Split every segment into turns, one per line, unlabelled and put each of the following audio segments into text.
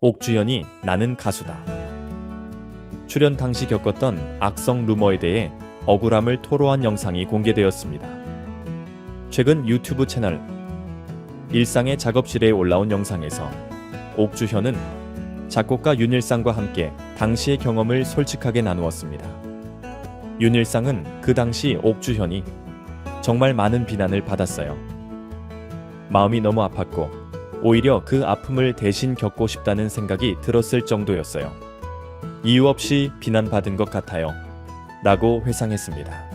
옥주현이 나는 가수다. 출연 당시 겪었던 악성 루머에 대해 억울함을 토로한 영상이 공개되었습니다. 최근 유튜브 채널 일상의 작업실에 올라온 영상에서 옥주현은 작곡가 윤일상과 함께 당시의 경험을 솔직하게 나누었습니다. 윤일상은 그 당시 옥주현이 정말 많은 비난을 받았어요. 마음이 너무 아팠고 오히려 그 아픔을 대신 겪고 싶다는 생각이 들었을 정도였어요. 이유 없이 비난받은 것 같아요. 라고 회상했습니다.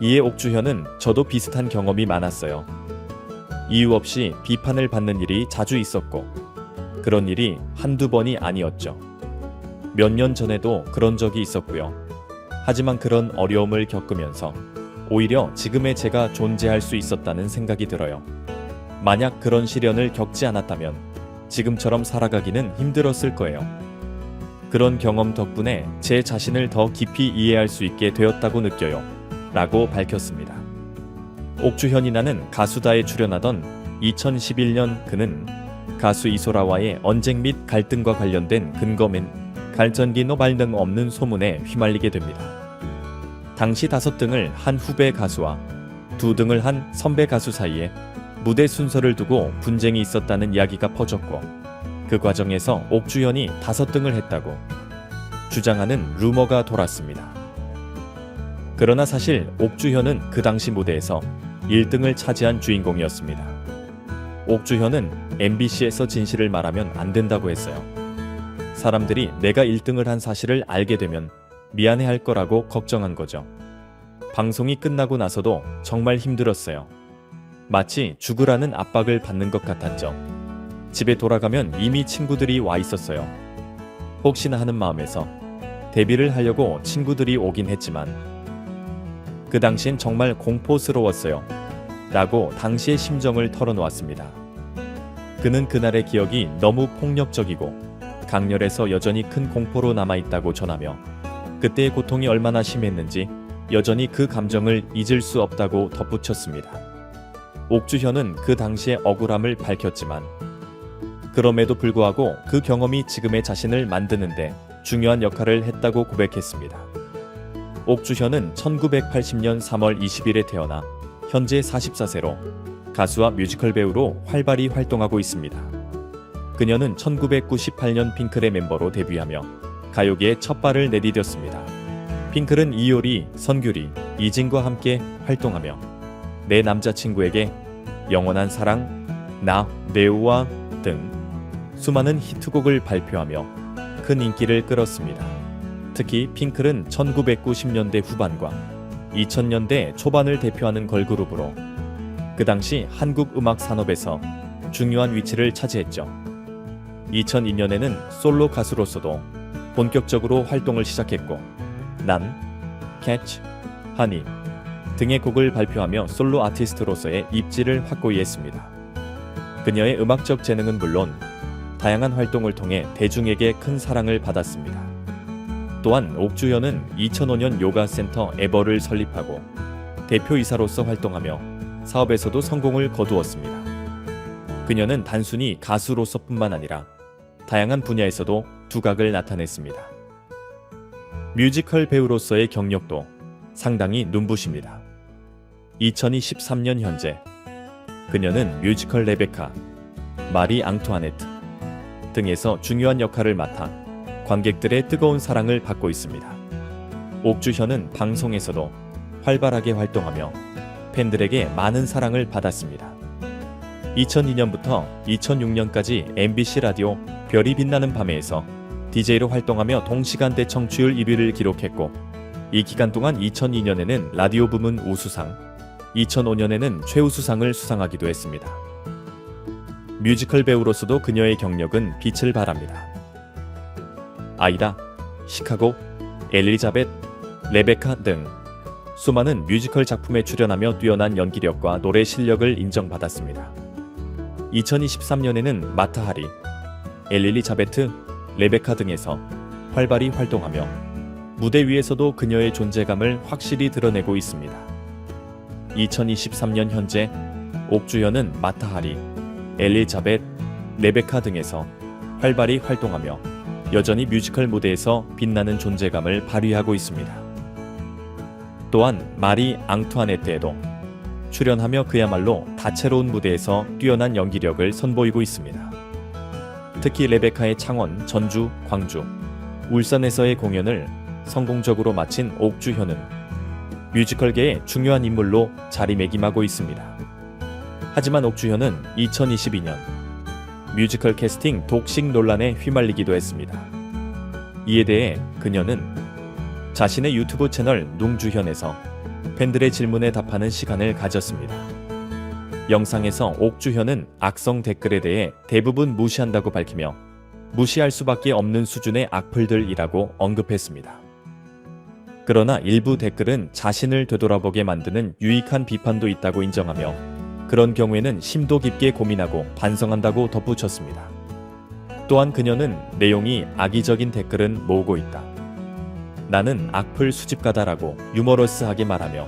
이에 옥주현은 저도 비슷한 경험이 많았어요. 이유 없이 비판을 받는 일이 자주 있었고, 그런 일이 한두 번이 아니었죠. 몇 년 전에도 그런 적이 있었고요. 하지만 그런 어려움을 겪으면서 오히려 지금의 제가 존재할 수 있었다는 생각이 들어요. 만약 그런 시련을 겪지 않았다면 지금처럼 살아가기는 힘들었을 거예요. 그런 경험 덕분에 제 자신을 더 깊이 이해할 수 있게 되었다고 느껴요. 라고 밝혔습니다. 옥주현이 나는 가수다에 출연하던 2011년 그는 가수 이소라와의 언쟁 및 갈등과 관련된 근거맨 갈전기 노발 등 없는 소문에 휘말리게 됩니다. 당시 다섯 등을 한 후배 가수와 두 등을 한 선배 가수 사이에 무대 순서를 두고 분쟁이 있었다는 이야기가 퍼졌고 그 과정에서 옥주현이 다섯 등을 했다고 주장하는 루머가 돌았습니다. 그러나 사실 옥주현은 그 당시 무대에서 1등을 차지한 주인공이었습니다. 옥주현은 MBC에서 진실을 말하면 안 된다고 했어요. 사람들이 내가 1등을 한 사실을 알게 되면 미안해 할 거라고 걱정한 거죠. 방송이 끝나고 나서도 정말 힘들었어요. 마치 죽으라는 압박을 받는 것 같았죠. 집에 돌아가면 이미 친구들이 와 있었어요. 혹시나 하는 마음에서 데뷔를 하려고 친구들이 오긴 했지만 그 당시엔 정말 공포스러웠어요. 라고 당시의 심정을 털어놓았습니다. 그는 그날의 기억이 너무 폭력적이고 강렬해서 여전히 큰 공포로 남아있다고 전하며 그때의 고통이 얼마나 심했는지 여전히 그 감정을 잊을 수 없다고 덧붙였습니다. 옥주현은 그 당시의 억울함을 밝혔지만 그럼에도 불구하고 그 경험이 지금의 자신을 만드는데 중요한 역할을 했다고 고백했습니다. 옥주현은 1980년 3월 20일에 태어나 현재 44세로 가수와 뮤지컬 배우로 활발히 활동하고 있습니다. 그녀는 1998년 핑클의 멤버로 데뷔하며 가요계에 첫 발을 내디뎠습니다. 핑클은 이효리, 선규리, 이진과 함께 활동하며 내 남자친구에게 영원한 사랑, 나, 네오와 등 수많은 히트곡을 발표하며 큰 인기를 끌었습니다. 특히 핑클은 1990년대 후반과 2000년대 초반을 대표하는 걸그룹으로 그 당시 한국 음악 산업에서 중요한 위치를 차지했죠. 2002년에는 솔로 가수로서도 본격적으로 활동을 시작했고 난, 캐치, 하니 등의 곡을 발표하며 솔로 아티스트로서의 입지를 확고히 했습니다. 그녀의 음악적 재능은 물론 다양한 활동을 통해 대중에게 큰 사랑을 받았습니다. 또한 옥주현은 2005년 요가 센터 에버를 설립하고 대표이사로서 활동하며 사업에서도 성공을 거두었습니다. 그녀는 단순히 가수로서뿐만 아니라 다양한 분야에서도 두각을 나타냈습니다. 뮤지컬 배우로서의 경력도 상당히 눈부십니다. 2023년 현재 그녀는 뮤지컬 레베카, 마리 앙투아네트 등에서 중요한 역할을 맡아 관객들의 뜨거운 사랑을 받고 있습니다. 옥주현은 방송에서도 활발하게 활동하며 팬들에게 많은 사랑을 받았습니다. 2002년부터 2006년까지 MBC 라디오 별이 빛나는 밤에서 DJ로 활동하며 동시간대 청취율 1위를 기록했고 이 기간 동안 2002년에는 라디오 부문 우수상, 2005년에는 최우수상을 수상하기도 했습니다. 뮤지컬 배우로서도 그녀의 경력은 빛을 발합니다. 아이다, 시카고, 엘리자벳, 레베카 등 수많은 뮤지컬 작품에 출연하며 뛰어난 연기력과 노래 실력을 인정받았습니다. 2023년에는 마타하리, 엘리자베트, 레베카 등에서 활발히 활동하며 무대 위에서도 그녀의 존재감을 확실히 드러내고 있습니다. 2023년 현재 옥주현은 마타하리, 엘리자벳, 레베카 등에서 활발히 활동하며 여전히 뮤지컬 무대에서 빛나는 존재감을 발휘하고 있습니다. 또한 마리 앙투아네트에도 출연하며 그야말로 다채로운 무대에서 뛰어난 연기력을 선보이고 있습니다. 특히 레베카의 창원, 전주, 광주, 울산에서의 공연을 성공적으로 마친 옥주현은 뮤지컬계의 중요한 인물로 자리매김하고 있습니다. 하지만 옥주현은 2022년 뮤지컬 캐스팅 독식 논란에 휘말리기도 했습니다. 이에 대해 그녀는 자신의 유튜브 채널 농주현에서 팬들의 질문에 답하는 시간을 가졌습니다. 영상에서 옥주현은 악성 댓글에 대해 대부분 무시한다고 밝히며 무시할 수밖에 없는 수준의 악플들이라고 언급했습니다. 그러나 일부 댓글은 자신을 되돌아보게 만드는 유익한 비판도 있다고 인정하며 그런 경우에는 심도 깊게 고민하고 반성한다고 덧붙였습니다. 또한 그녀는 내용이 악의적인 댓글은 모으고 있다. 나는 악플 수집가다라고 유머러스하게 말하며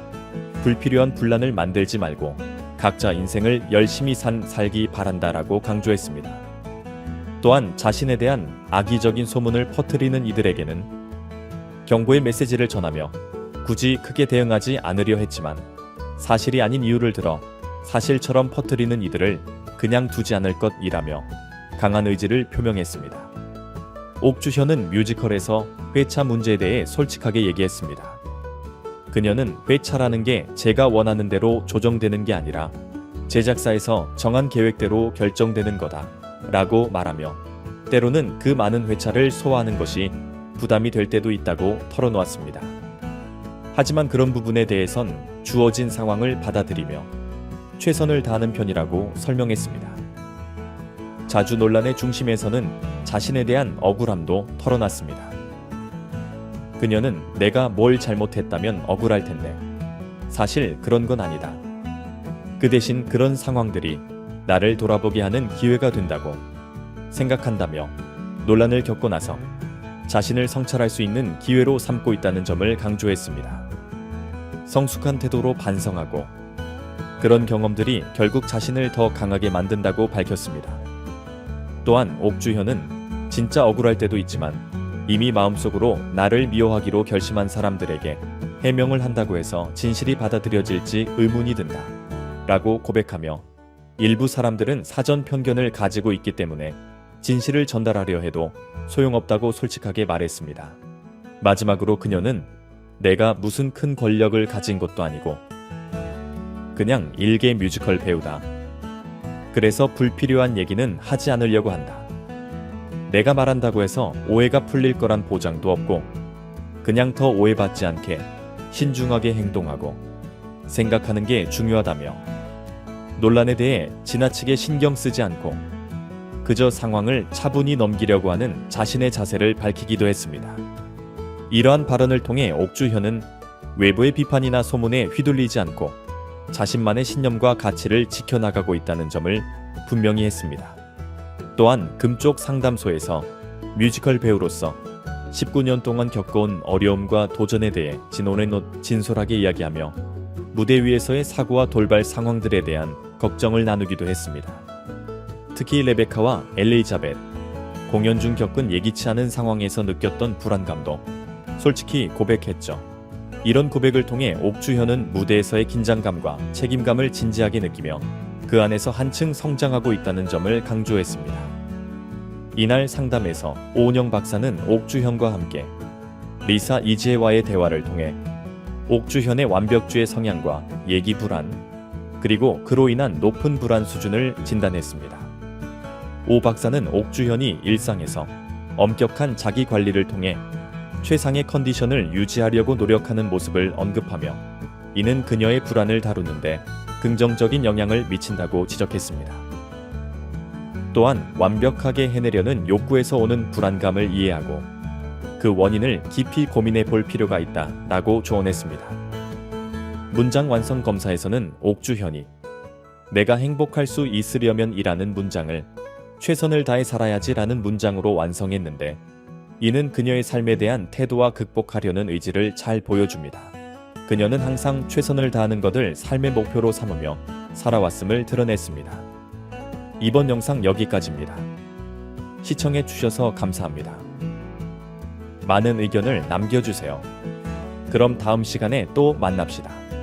불필요한 분란을 만들지 말고 각자 인생을 열심히 산 살기 바란다라고 강조했습니다. 또한 자신에 대한 악의적인 소문을 퍼뜨리는 이들에게는 경고의 메시지를 전하며 굳이 크게 대응하지 않으려 했지만 사실이 아닌 이유를 들어 사실처럼 퍼뜨리는 이들을 그냥 두지 않을 것이라며 강한 의지를 표명했습니다. 옥주현은 뮤지컬에서 회차 문제에 대해 솔직하게 얘기했습니다. 그녀는 회차라는 게 제가 원하는 대로 조정되는 게 아니라 제작사에서 정한 계획대로 결정되는 거다 라고 말하며 때로는 그 많은 회차를 소화하는 것이 부담이 될 때도 있다고 털어놓았습니다. 하지만 그런 부분에 대해선 주어진 상황을 받아들이며 최선을 다하는 편이라고 설명했습니다. 자주 논란의 중심에서는 자신에 대한 억울함도 털어놨습니다. 그녀는 내가 뭘 잘못했다면 억울할 텐데 사실 그런 건 아니다. 그 대신 그런 상황들이 나를 돌아보게 하는 기회가 된다고 생각한다며 논란을 겪고 나서 자신을 성찰할 수 있는 기회로 삼고 있다는 점을 강조했습니다. 성숙한 태도로 반성하고 그런 경험들이 결국 자신을 더 강하게 만든다고 밝혔습니다. 또한 옥주현은 진짜 억울할 때도 있지만 이미 마음속으로 나를 미워하기로 결심한 사람들에게 해명을 한다고 해서 진실이 받아들여질지 의문이 든다. 라고 고백하며 일부 사람들은 사전 편견을 가지고 있기 때문에 진실을 전달하려 해도 소용없다고 솔직하게 말했습니다. 마지막으로 그녀는 내가 무슨 큰 권력을 가진 것도 아니고 그냥 일개 뮤지컬 배우다. 그래서 불필요한 얘기는 하지 않으려고 한다. 내가 말한다고 해서 오해가 풀릴 거란 보장도 없고 그냥 더 오해받지 않게 신중하게 행동하고 생각하는 게 중요하다며 논란에 대해 지나치게 신경 쓰지 않고 그저 상황을 차분히 넘기려고 하는 자신의 자세를 밝히기도 했습니다. 이러한 발언을 통해 옥주현은 외부의 비판이나 소문에 휘둘리지 않고 자신만의 신념과 가치를 지켜나가고 있다는 점을 분명히 했습니다. 또한 금쪽 상담소에서 뮤지컬 배우로서 19년 동안 겪어온 어려움과 도전에 대해 진원의 진솔하게 이야기하며 무대 위에서의 사고와 돌발 상황들에 대한 걱정을 나누기도 했습니다. 특히 레베카와 엘리자벳 공연 중 겪은 예기치 않은 상황에서 느꼈던 불안감도 솔직히 고백했죠. 이런 고백을 통해 옥주현은 무대에서의 긴장감과 책임감을 진지하게 느끼며 그 안에서 한층 성장하고 있다는 점을 강조했습니다. 이날 상담에서 오은영 박사는 옥주현과 함께 리사 이지혜와의 대화를 통해 옥주현의 완벽주의 성향과 예기 불안, 그리고 그로 인한 높은 불안 수준을 진단했습니다. 오 박사는 옥주현이 일상에서 엄격한 자기 관리를 통해 최상의 컨디션을 유지하려고 노력하는 모습을 언급하며 이는 그녀의 불안을 다루는데 긍정적인 영향을 미친다고 지적했습니다. 또한 완벽하게 해내려는 욕구에서 오는 불안감을 이해하고 그 원인을 깊이 고민해 볼 필요가 있다 라고 조언했습니다. 문장 완성 검사에서는 옥주현이 내가 행복할 수 있으려면 이라는 문장을 최선을 다해 살아야지라는 문장으로 완성했는데 이는 그녀의 삶에 대한 태도와 극복하려는 의지를 잘 보여줍니다. 그녀는 항상 최선을 다하는 것을 삶의 목표로 삼으며 살아왔음을 드러냈습니다. 이번 영상 여기까지입니다. 시청해 주셔서 감사합니다. 많은 의견을 남겨주세요. 그럼 다음 시간에 또 만납시다.